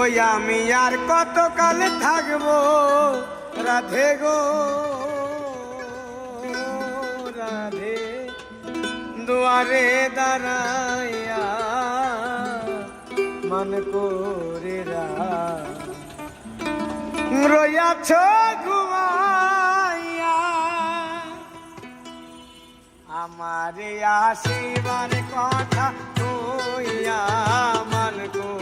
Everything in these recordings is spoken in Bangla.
ওই আমি আর কতকাল থাকব? রাধে গো, রাধে। দুয়ারে দাঁড়াইয়া মন করে রইয়াছ ঘুমাইয়া। আমার আসিবার কথা কইয়া মন করে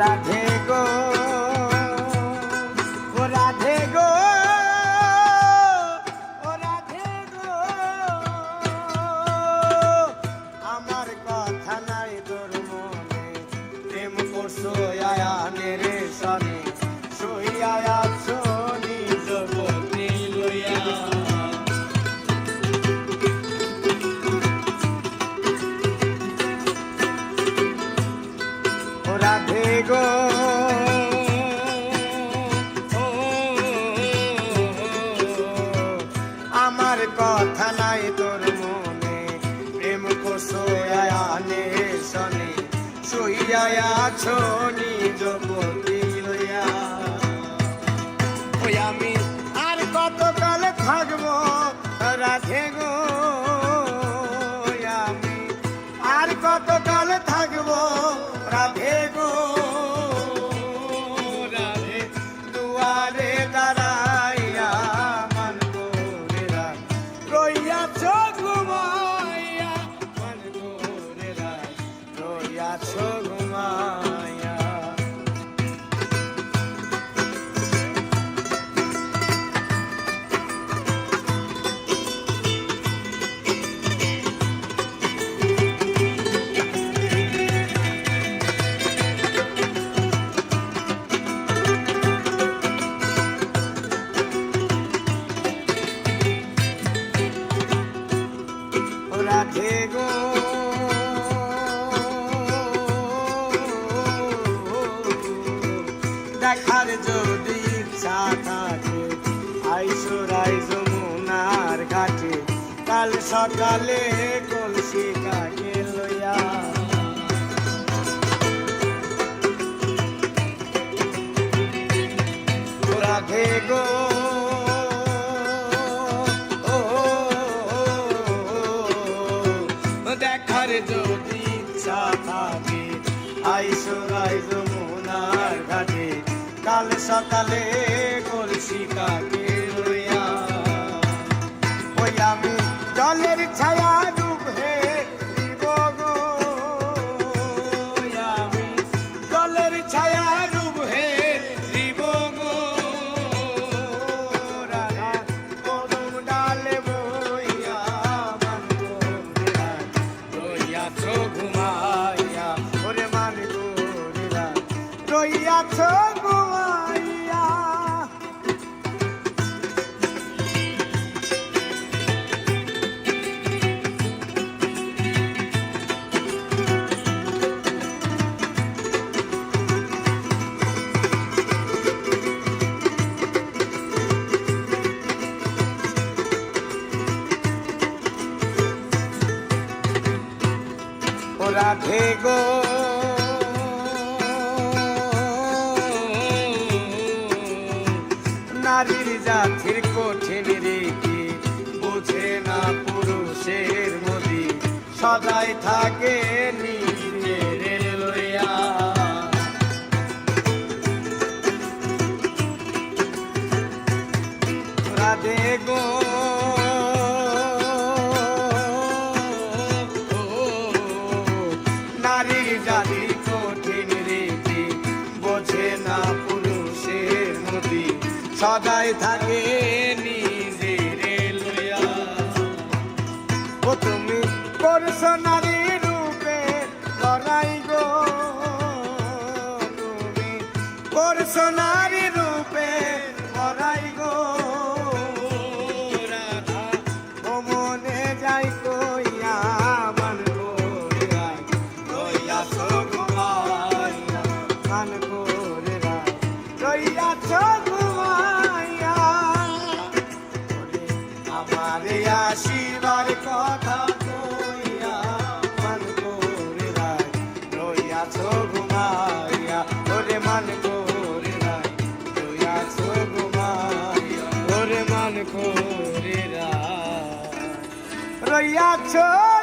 রাধে গো। শুইয়া আছো নিজ গতি কাল সকালে কলসি কাকে লইয়া? রাধে গো দেখার যদি ইচ্ছা থাকে, আইসো রাই যমুনার ঘাটে। কাল সকালে কলসি কাকে ছায়া রাধে গো। নারীর জাতির কঠিন রীতি, বুঝে না পুরুষের মদি সদাই থাকে নিজের রাধে গো। সদাই থাকে নিজের লইয়া ও তুমি করছ নারী রূপে লড়াই গো তুমি। করছ নারী আমারে আসিবার কথা কইয়া, মান করে রাই লইয়াছ ঘুমাইয়া ওরে মান করে রাই লইয়াছ ঘুমাইয়া ওরে মান করে রাই ঘুমাইয়া